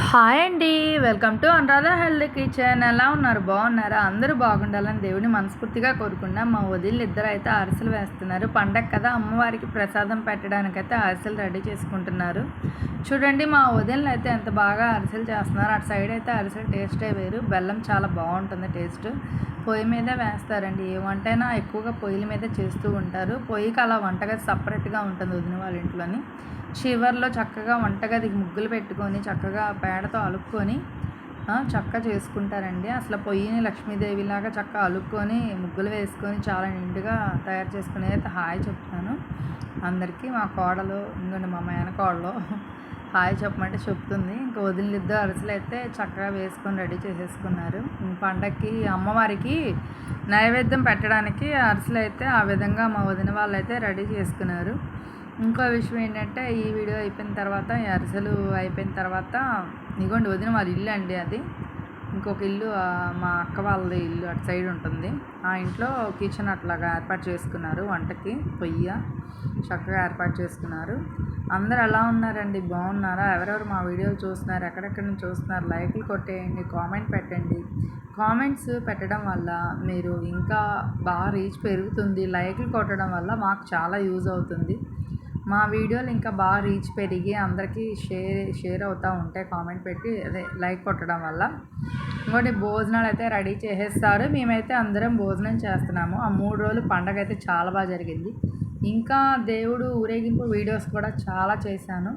Hi అండి welcome to Anuradha health kitchen ఎలా ఉన్నారు? బాగున్నారా? అందరూ బాగుండాలని దేవుని మనస్ఫూర్తిగా కోరుకున్నా మా వదిలు ఇద్దరు అయితే అరిసెలు వేస్తున్నారు. పండగ కదా అమ్మవారికి ప్రసాదం పెట్టడానికైతే అరిసెలు రెడీ చేసుకుంటున్నారు. చూడండి మా వదిలిని అయితే ఎంత బాగా అరిసెలు చేస్తున్నారు. అటు సైడ్ అయితే అరిసెలు టేస్టే వేరు. బెల్లం చాలా బాగుంటుంది టేస్ట్ పొయ్యి మీద వేస్తారండి. ఏ వంటైనా ఎక్కువగా పొయ్యిల మీద చేస్తూ ఉంటారు. పొయ్యికి అలా వంటగది సపరేట్గా ఉంటుంది వదిన వాళ్ళ ఇంట్లోని. చివర్లో చక్కగా వంటగదికి ముగ్గులు పెట్టుకొని చక్కగా పేడతో అలుక్కొని చక్క చేసుకుంటారండి. అసలు పొయ్యిని లక్ష్మీదేవిలాగా చక్క అలుక్కొని ముగ్గులు వేసుకొని చాలా నిండుగా తయారు చేసుకునేది అయితే హాయ్ చెప్తాను అందరికీ మా కోడలు ఇంకొండి మా మేనకోడలు. హాయ్ చెప్పమంటే చెప్తుంది. ఇంకా వదిలిద్దు అరసలు అయితే చక్కగా వేసుకొని రెడీ చేసేసుకున్నారు. పండక్కి అమ్మవారికి నైవేద్యం పెట్టడానికి అరసలు అయితే ఆ విధంగా మా వదిన వాళ్ళు అయితే రెడీ చేసుకున్నారు. ఇంకో విషయం ఏంటంటే ఈ వీడియో అయిపోయిన తర్వాత ఈ అరిసెలు అయిపోయిన తర్వాత ఇగోండి వదిన వాళ్ళ ఇల్లు అండి అది. ఇంకొక ఇల్లు మా అక్క వాళ్ళ ఇల్లు అటు సైడ్ ఉంటుంది. ఆ ఇంట్లో కిచెన్ అట్లాగా ఏర్పాటు చేసుకున్నారు వంటకి పొయ్య చక్కగా ఏర్పాటు చేసుకున్నారు. అందరు ఎలా ఉన్నారండి? బాగున్నారా? ఎవరెవరు మా వీడియోలు చూస్తున్నారు? ఎక్కడెక్కడి నుంచి చూస్తున్నారు? లైక్లు కొట్టేయండి కామెంట్ పెట్టండి. కామెంట్స్ పెట్టడం వల్ల మీరు ఇంకా బాగా రీచ్ పెరుగుతుంది. లైక్లు కొట్టడం వల్ల మాకు చాలా యూజ్ అవుతుంది. మా వీడియోలు ఇంకా బాగా రీచ్ పెరిగి అందరికీ షేర్ షేర్ అవుతూ ఉంటే కామెంట్ పెట్టి అదే లైక్ కొట్టడం వల్ల. ఇంకోటి భోజనాలు అయితే రెడీ చేసేస్తారు. మేమైతే అందరం భోజనం చేస్తున్నాము. ఆ మూడు రోజులు పండగ అయితే చాలా బాగా జరిగింది. ఇంకా దేవుడు ఊరేగింపు వీడియోస్ కూడా చాలా చేశాను.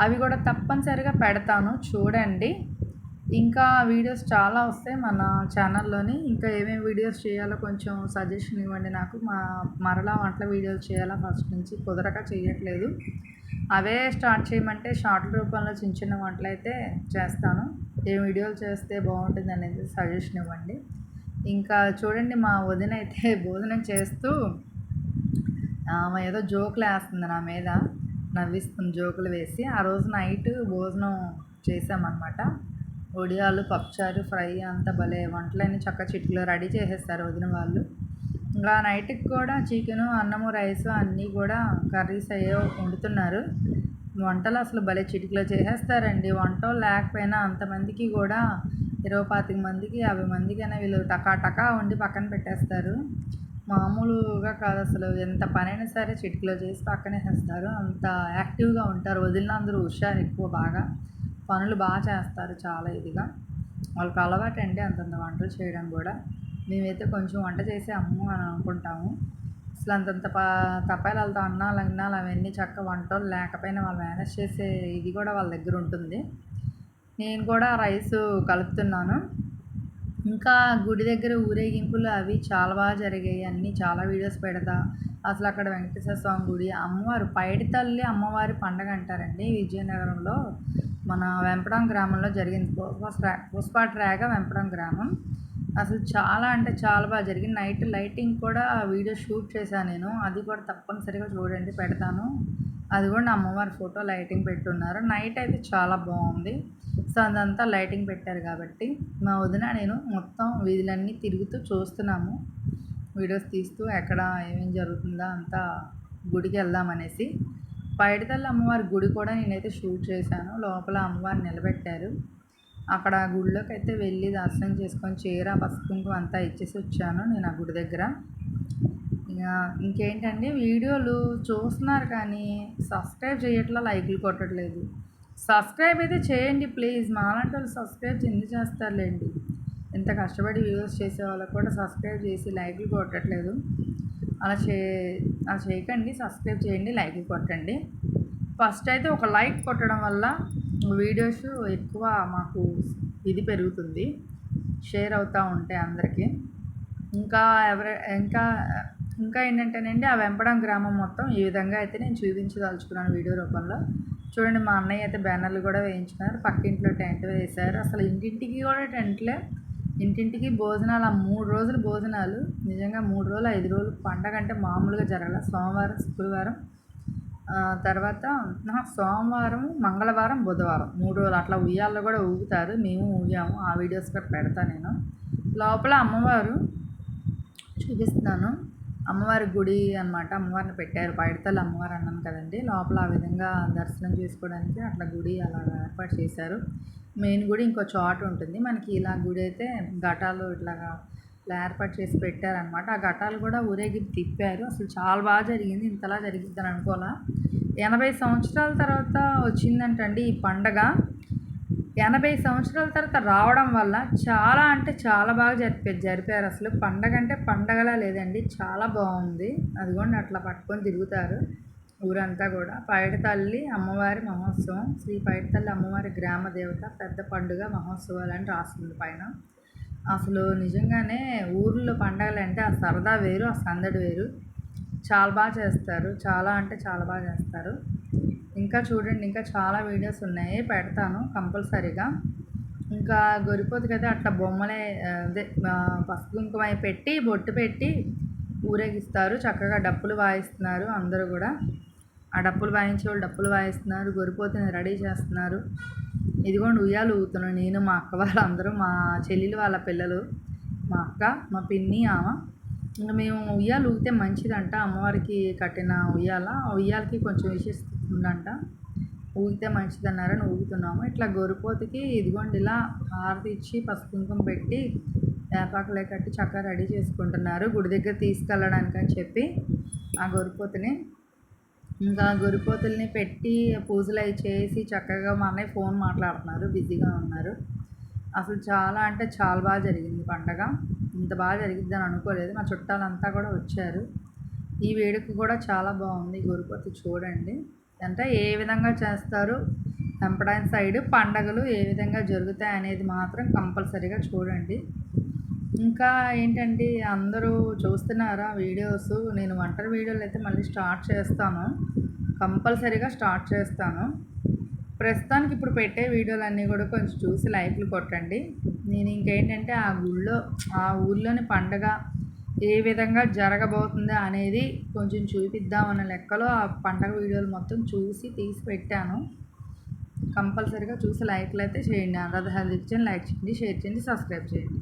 అవి కూడా తప్పనిసరిగా పెడతాను. చూడండి. ఇంకా వీడియోస్ చాలా వస్తాయి మన ఛానల్లోని. ఇంకా ఏమేమి వీడియోస్ చేయాలో కొంచెం సజెషన్ ఇవ్వండి నాకు. మా మరలా వంటల వీడియోలు చేయాలా ఫస్ట్ నుంచి కుదరక చేయట్లేదు. అవే స్టార్ట్ చేయమంటే షార్ట్ రూపంలో చిన్న చిన్న వంటలు అయితే చేస్తాను. ఏ వీడియోలు చేస్తే బాగుంటుంది అనేది సజెషన్ ఇవ్వండి. ఇంకా చూడండి మా వదిన అయితే భోజనం చేస్తూ ఆమె ఏదో జోకులు వేస్తుంది నా మీద. నవ్విస్తుంది జోకులు వేసి. ఆ రోజు నైట్ భోజనం చేసామన్నమాట వడియాలు పప్పుచారు ఫ్రై అంత భలే. వంటలన్నీ చక్క చిటికలో రెడీ చేసేస్తారు వదిన వాళ్ళు. ఇంకా నైట్కి కూడా చికెను అన్నము రైస్ అన్నీ కూడా కర్రీస్ అయ్యో వండుతున్నారు. వంటలు అసలు భలే చిటికలో చేసేస్తారండి. వంట లేకపోయినా అంతమందికి కూడా ఇరవై పాతిక మందికి యాభై మందికి అయినా వీళ్ళు టకా టకా వండి పక్కన పెట్టేస్తారు. మామూలుగా కాదు అసలు. ఎంత పనైనా సరే చిటికలో చేసి పక్కనే వేస్తారు అంత యాక్టివ్గా ఉంటారు వదిలినందరూ ఉషా హుషారు ఎక్కువ బాగా. పనులు బాగా చేస్తారు చాలా ఇదిగా. వాళ్ళకి అలవాటు అండి అంతంత వంటలు చేయడం కూడా. మేమైతే కొంచెం వంట చేసి అమ్ము అని అనుకుంటాము. అసలు అంతంత ప తపాయిలతో అన్నాలు అన్నాలు అవన్నీ చక్క వంటలు లేకపోయినా వాళ్ళు మేనేజ్ చేసే ఇది కూడా వాళ్ళ దగ్గర ఉంటుంది. నేను కూడా రైస్ కలుపుతున్నాను. ఇంకా గుడి దగ్గర ఊరేగింపులు అవి చాలా బాగా జరిగాయి. అన్నీ చాలా వీడియోస్ పెడతా. అసలు అక్కడ వెంకటేశ్వర స్వామి గుడి అమ్మవారు పైడి తల్లి అమ్మవారి పండగ అంటారండి విజయనగరంలో. మన వెంపడం గ్రామంలో జరిగింది. పుష్ప ట్రాగ వెంపడం గ్రామం. అసలు చాలా అంటే చాలా బాగా జరిగింది. నైట్ లైటింగ్ కూడా వీడియో షూట్ చేశాను నేను. అది కూడా తప్పనిసరిగా చూడండి పెడతాను. అది కూడా నా అమ్మవారి ఫోటో లైటింగ్ పెట్టున్నారు. నైట్ అయితే చాలా బాగుంది. సో అదంతా లైటింగ్ పెట్టారు కాబట్టి మా వదిన నేను మొత్తం వీధులన్నీ తిరుగుతూ చూస్తున్నాము. వీడియోస్ తీస్తూ ఎక్కడ ఏమేం జరుగుతుందో అంతా గుడికి వెళ్దామనేసి పైడితల్లి అమ్మవారి గుడి కూడా నేనైతే షూట్ చేశాను. లోపల అమ్మవారు నిలబెట్టారు. అక్కడ గుడిలోకి అయితే వెళ్ళి దర్శనం చేసుకొని చీర పసుపు అంతా ఇచ్చేసి వచ్చాను నేను ఆ గుడి దగ్గర. ఇక ఇంకేంటండి వీడియోలు చూస్తున్నారు కానీ సబ్స్క్రైబ్ చేయట్లా లైక్లు కొట్టట్లేదు. సబ్స్క్రైబ్ అయితే చేయండి ప్లీజ్. మాలాంటి వాళ్ళు సబ్స్క్రైబ్ ఎందుకు చేస్తారులేండి? ఇంత కష్టపడి వీడియోస్ చేసే వాళ్ళకి కూడా సబ్స్క్రైబ్ చేసి లైక్లు కొట్టట్లేదు. అలా చే అలా చేయకండి సబ్స్క్రైబ్ చేయండి లైక్ కొట్టండి. ఫస్ట్ అయితే ఒక లైక్ కొట్టడం వల్ల వీడియోస్ ఎక్కువ మాకు ఇది పెరుగుతుంది. షేర్ అవుతూ ఉంటాయి అందరికీ. ఇంకా ఎవర ఇంకా ఇంకా ఏంటంటేనండి ఆ వెంపడం గ్రామం మొత్తం ఈ విధంగా అయితే నేను చూపించదలుచుకున్నాను వీడియో రూపంలో. చూడండి మా అన్నయ్య అయితే బ్యానర్లు కూడా వేయించుకున్నారు. పక్కింట్లో టెంట్ వేశారు. అసలు ఇంటింటికి కూడా టెంట్లే ఇంటింటికి భోజనాలు ఆ మూడు రోజులు భోజనాలు నిజంగా మూడు రోజులు ఐదు రోజులు పండగ అంటే మామూలుగా జరగల. సోమవారం శుక్రవారం తర్వాత సోమవారం మంగళవారం బుధవారం. మూడు రోజులు. అట్లా ఉయ్యాల్లో కూడా ఊగుతారు. మేము ఊగాము. ఆ వీడియోస్ కూడా పెడతాను నేను. లోపల అమ్మవారు చూపిస్తున్నాను. అమ్మవారి గుడి అనమాట అమ్మవారిని పెట్టారు. పైడతలు అమ్మవారు అన్నాను కదండి. లోపల ఆ విధంగా దర్శనం చేసుకోవడానికి అట్లా గుడి అలా ఏర్పాటు చేశారు. మెయిన్ గుడి ఇంకో చోట ఉంటుంది. మనకి ఇలా గుడి అయితే ఘటాలు ఇట్లాగా ఇలా ఏర్పాటు చేసి పెట్టారనమాట ఆ ఘటాలు కూడా ఊరేగింపు తిప్పారు. అసలు చాలా బాగా జరిగింది. ఇంతలా జరిగిద్దని అనుకోలే ఎనభై సంవత్సరాల తర్వాత వచ్చిందంటండి ఈ పండగ. ఎనభై సంవత్సరాల తర్వాత రావడం వల్ల చాలా అంటే చాలా బాగా జరిపారు జరిపారు అసలు. పండగ అంటే పండగలా లేదండి. చాలా బాగుంది. అదిగోండి అట్లా పట్టుకొని తిరుగుతారు ఊరంతా కూడా. పైడితల్లి అమ్మవారి మహోత్సవం. శ్రీ పైడితల్లి అమ్మవారి గ్రామ దేవత పెద్ద పండుగ మహోత్సవాలు అని రాస్తుంది పైన. అసలు నిజంగానే ఊర్లో పండగలు అంటే ఆ సరదా వేరు ఆ సందడి వేరు. చాలా బాగా చేస్తారు. చాలా అంటే చాలా బాగా చేస్తారు. ఇంకా చూడండి ఇంకా చాలా వీడియోస్ ఉన్నాయి పెడతాను కంపల్సరీగా. ఇంకా గొరిపోతు కదా అట్లా బొమ్మలే అదే ఆ, పసుపు కుంకుమ పెట్టి బొట్టు పెట్టి ఊరేగిస్తారు. చక్కగా డప్పులు వాయిస్తున్నారు అందరూ కూడా. ఆ డప్పులు వాయించే వాళ్ళు డప్పులు వాయిస్తున్నారు గొరిపోతుని రెడీ చేస్తున్నారు. ఇదిగోండి ఉయ్యాలు ఊగుతున్నాను నేను మా అక్క వాళ్ళందరూ మా చెల్లెలు వాళ్ళ పిల్లలు మా అక్క మా పిన్ని ఆమె. ఇంకా మేము ఉయ్యాలు ఊగితే మంచిదంట. అమ్మవారికి కట్టిన ఉయ్యాల. ఆ ఉయ్యాలకి కొంచెం విశేష ఉందంట ఊగితే మంచిదన్నారని ఊగుతున్నాము. ఇట్లా గొరిపోతుకి ఇదిగోండి ఇలా హారతి ఇచ్చి పసుపు కుంకుమ పెట్టి వేపాకులే కట్టి చక్కగా రెడీ చేసుకుంటున్నారు. గుడి దగ్గర తీసుకెళ్ళడానికి అని చెప్పి ఆ గొరిపోతుని. ఇంకా గొరిపోతుల్ని పెట్టి పూజలు అవి చేసి చక్కగా మా అన్నయ్య ఫోన్ మాట్లాడుతున్నారు. బిజీగా ఉన్నారు. అసలు చాలా అంటే చాలా బాగా జరిగింది పండగ. ఇంత బాగా జరిగిద్దని అనుకోలేదు. మా చుట్టాలంతా కూడా వచ్చారు. ఈ వేడుక కూడా చాలా బాగుంది. గురుపతి చూడండి. అంటే ఏ విధంగా చేస్తారు? తెంపడానికి సైడ్ పండగలు ఏ విధంగా జరుగుతాయి అనేది మాత్రం కంపల్సరీగా చూడండి. ఇంకా ఏంటంటే అందరూ చూస్తున్నారా వీడియోస్? నేను వంటల వీడియోలు అయితే మళ్ళీ స్టార్ట్ చేస్తాను. కంపల్సరీగా స్టార్ట్ చేస్తాను. ప్రస్తుతానికి ఇప్పుడు పెట్టే వీడియోలన్నీ కూడా కొంచెం చూసి లైక్లు కొట్టండి. నేను ఇంకేంటంటే ఆ గుళ్ళో ఆ ఊళ్ళోని పండగ ఏ విధంగా జరగబోతుందో అనేది కొంచెం చూపిద్దామన్న లెక్కలో ఆ పండగ వీడియోలు మొత్తం చూసి తీసి పెట్టాను. కంపల్సరీగా చూసి లైక్లు అయితే చేయండి. అనురాధ హెల్త్ ఇచ్చేయండి లైక్ చేయండి షేర్ చేయండి సబ్స్క్రైబ్ చేయండి.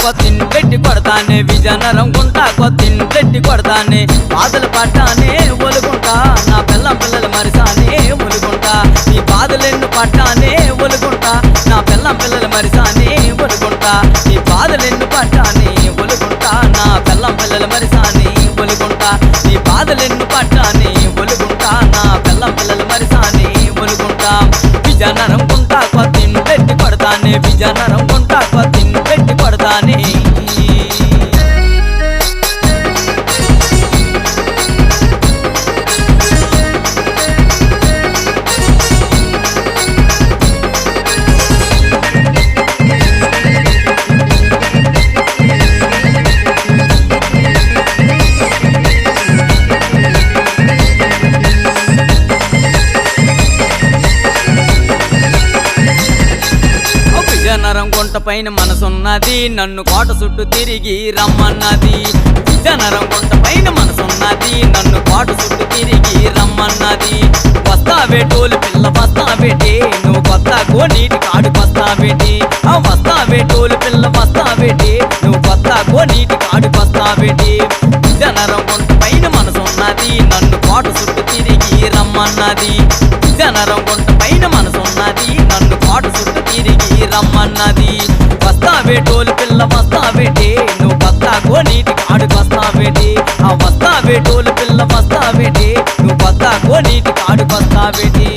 కొత్తిన్ పెట్టి కొడతానే విజయనగరం గుంతా కొత్తిన్ పెట్టి కొడతానే. బాధలు పట్టానే ఒలుగుంటా. నా పిల్లం పిల్లలు మరిసానే ఒలుగుంటా. నీ బాధలెన్ను పట్టానే ఒలుగుంటా. నా పిల్లం పిల్లలు మరిసానే ఒలుగుంటా. నీ బాధలెన్ను పట్టానే ఒలుగుంటా. నా పిల్లం పిల్లలు మరిసానే ఒలుగుంటా. నీ బాధలెన్ను పట్టానే ఒలుగుంటా. నా పిల్లం పిల్లలు మరిసానే ఒలుగుంటా. విజయనగరం గుంట కొత్తిన్ పెట్టి కొడతానే విజయ విజయనగరం గుంట పైన మనసున్నది. నన్ను కోట చుట్టూ తిరిగి రమ్మన్నది. విజయనగరం గుంట పైన మనసున్నది. నన్ను కోట చుట్టూ తిరిగి రమ్మన్నది. వస్తావే టోలు పిల్ల వస్తావేటి నువ్వు కొత్త నీటి కాడు వస్తావేటి ఆ వస్తావే టోలు పిల్ల వస్తావేటి నువ్వు కొత్త నీటి కాడు వస్తావేటి విజయనగరం గుంట పైన మనసున్నది. నన్ను కోట చుట్టూ తిరిగి రమ్మన్నది. విజయనగరం గుంట పైన తిరిగి రమ్మన్నది. వస్తావే టోలు పిల్ల వస్తావేటే నువ్వు కొత్త నీటి కాడుకు వస్తావేటే ఆ వస్తావే టోలు పిల్ల వస్తావేటే నువ్వు కొత్త నీటి కాడుకు వస్తావేటే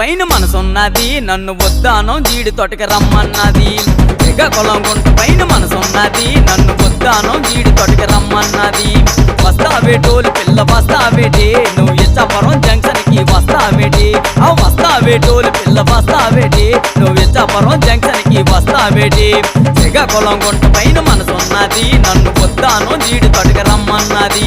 పైన మనసున్నది. నన్ను వద్దాను జీడి తోటకి రమ్మన్నది. శ్రీకాకుళం గుంట పైన మనసున్నది. నన్ను వద్దాను జీడి తొడికి రమ్మన్నది. వస్తావేటోలు పిల్ల వస్తావేటి నువ్వు ఇచ్చాపురం జంక్షన్కి వస్తావేటి? ఆ వస్తావేటోలు పిల్ల వస్తావేటి నువ్వు ఇచ్చాపురం జంక్షన్కి వస్తావేటి? శ్రీకాకుళం గుంట పైన మనసున్నది. నన్ను వద్దాను జీడి తొడికి రమ్మన్నది.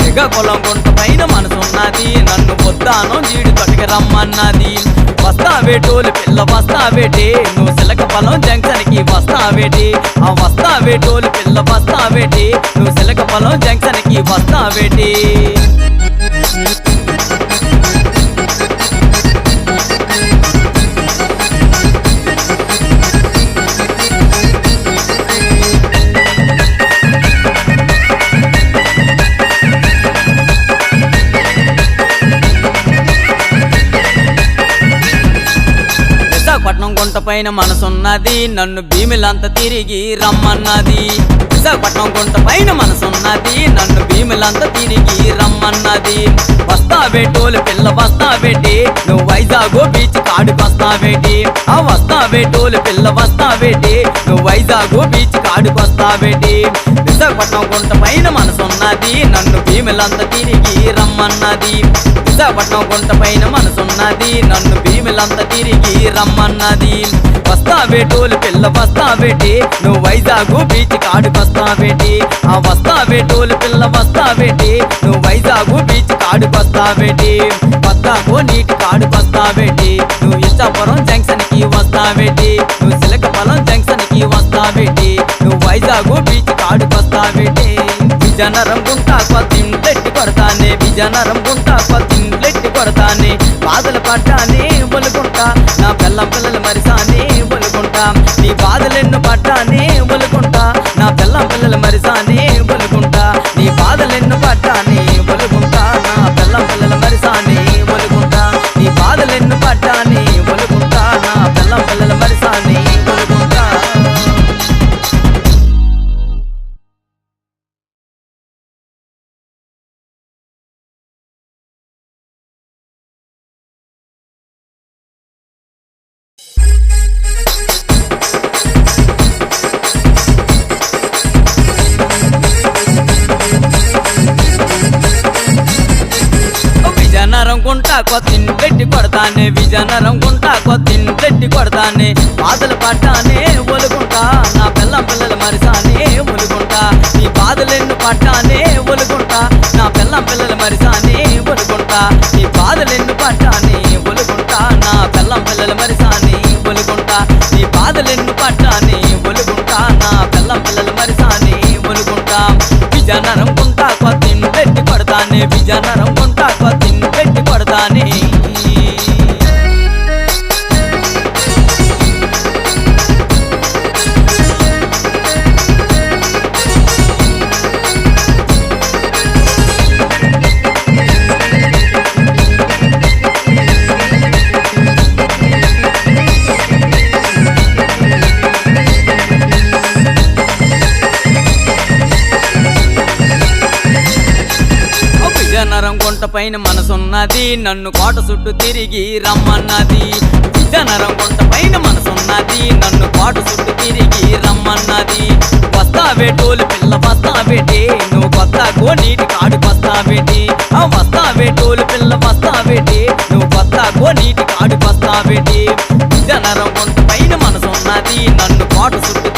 శ్రీకాకుళం గుంట పైన మనసు మనసున్నది నన్ను వద్దాను జీడి తొడికి రమ్మన్నది. వస్తావేటోలు పిల్ల వస్తావేటే నువ్వు సిలక పొలం జంక్షన్కి వస్తావేటి. ఆ వస్తావేటోలు పిల్ల వస్తావేటి. నువ్వు సిలక పొలం జంక్షన్కి వస్తావేటి. పైన మనసున్నది. నన్ను భీమిలంత తిరిగి రమ్మన్నది. విశాఖపట్నం గుంట పైన మనసున్నది. నన్ను భీములంతా తిరిగి రమ్మన్నది. వస్తావేటోలు పిల్ల వస్తావేటి నువ్వు వైజాగ్ బీచ్ కాడుకొస్తావేటి ఆ వస్తావేటోలు పిల్ల వస్తావేటి నువ్వు వైజాగ్ బీచ్ కాడుకొస్తావేటి విశాఖపట్నం గుంట పైన మనసున్నది. నన్ను భీములంతా తిరిగి రమ్మన్నది. విశాఖపట్నం గుంట పైన మనసున్నది. నన్ను భీములంతా తిరిగి రమ్మన్నది. వస్తావేటోలు పిల్ల వస్తావేటి? నువ్వు వైజాగ్ బీచ్ కాడుకొస్తావేటి ఆ వస్తావేటోలు పిల్ల వస్తావేటి? నువ్వు వైజాగ్ బీచ్ కాడుకొస్తావేటి వస్తాకో నీటి కాడుకొస్తావేటి నువ్వు ఇచ్చాపురం జంక్షన్కి వస్తావేటి? నువ్వు సిలకపలం జంక్షన్కి వస్తావేటి? నువ్వు వైజాగ్ బీచ్ కాడుకొస్తావేటి విజనరం గుంటా కొత్తింట్లెట్టి కొడతానే విజనరం గుంటా కొత్తింట్లెట్టి కొడతానే బాధలు పడ్డానే. కొత్తిని పెట్టి కొడతానే విజయనగరం గుంటా కొత్తిని పెట్టి కొడతానే బాధలు పట్టానే ఒలుగుంటా నా పిల్లం పిల్లలు మరిసానే ఒలుగుంటా నీ బాధలెన్ను పట్టానే ఒలుగుంటా నా పిల్లం పిల్లలు మరిసానే విజయనగరం గుంట పైన మనసున్నది. నన్ను కోట చుట్టూ తిరిగి రమ్మన్నది. విజయనగరం గుంట పైన మనసున్నది. నన్ను కోట చుట్టూ తిరిగి రమ్మన్నది. వస్తావేటోలు పిల్ల వస్తావేటి నువ్వు కొత్తగో నీటి కాడుకొస్తావేటి ఆ వస్తావేటోలు పిల్ల వస్తావేటి నువ్వు కొత్తగో నీటి కాడుకొస్తావేటి విజయనగరం గుంట పైన మనసున్నది. నన్ను కోట చుట్టూ